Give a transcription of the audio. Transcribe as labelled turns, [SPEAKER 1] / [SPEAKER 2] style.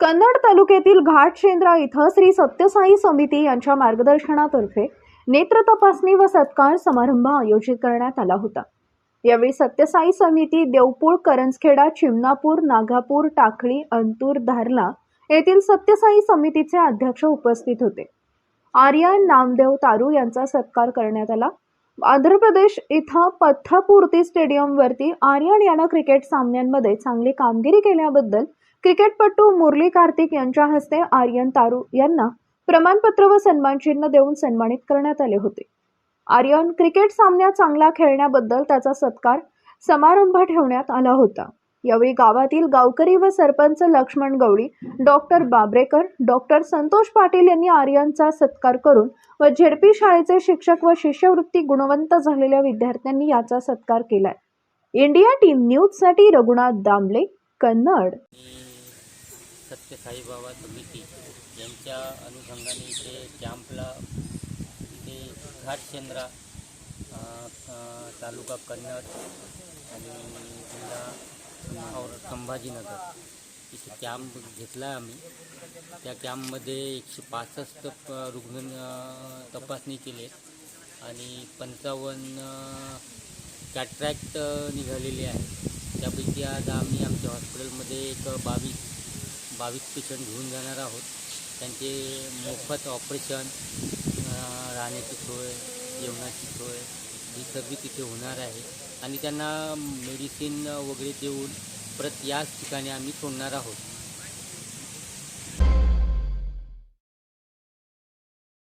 [SPEAKER 1] कन्नड तालुक्यातील घाटशेंद्रा इथं श्री सत्यसाई समिती यांच्या मार्गदर्शनातर्फे नेत्र तपासणी व सत्कार समारंभ आयोजित करण्यात आला होता. यावेळी सत्यसाई समिती देवपूळ करंजखेडा चिमणापूर नागापूर टाकळी अंतूर धारला येथील सत्यसाई समितीचे अध्यक्ष उपस्थित होते. आर्यन नामदेव तारू यांचा सत्कार करण्यात आला. आंध्र प्रदेश इथं पथ्थपूर्ती स्टेडियमवरती आर्यन यानं क्रिकेट सामन्यांमध्ये चांगली कामगिरी केल्याबद्दल क्रिकेटपटू मुरली कार्तिक यांच्या हस्ते आर्यन तारू यांना प्रमाणपत्र व सन्मानचिन्ह देऊन सन्मानित करण्यात आले होते. आर्यन क्रिकेट सामन्यात चांगला खेळण्याबद्दल त्याचा सत्कार समारंभ ठेवण्यात आला होता. यावेळी गावातील गावकरी व सरपंच लक्ष्मण गवळी डॉक्टर बाबरेकर डॉक्टर संतोष पाटील यांनी आर्यनचा सत्कार करून व झेडपी शाळेचे शिक्षक व शिष्यवृत्ती गुणवंत झालेल्या विद्यार्थ्यांनी याचा सत्कार केलाय. इंडिया टीम न्यूजसाठी रघुनाथ दामले कन्नड.
[SPEAKER 2] सत्य साईबाबा समिती यांच्या अनुषंगाने इथे कॅम्पला इथे घाटशेंद्रा तालुका कन्नड आणि जिल्हा और संभाजीनगर. इथे कॅम्प घेतला आहे आम्ही. त्या कॅम्पमध्ये एकशे पासष्ट रुग्ण तपासणी केली आणि पंचावन्न कॅट्रॅक्ट निघालेले आहे. त्यापैकी आज आम्ही आमच्या हॉस्पिटलमध्ये एक बावीस बावीस पेशंट घेऊन जाणार आहोत. त्यांचे मोफत ऑपरेशन राहण्याची सोय जेवणाची सोय ही सगळी तिथे होणार आहे. आणि त्यांना मेडिसिन वगैरे देऊन परत याच ठिकाणी आम्ही सोडणार आहोत.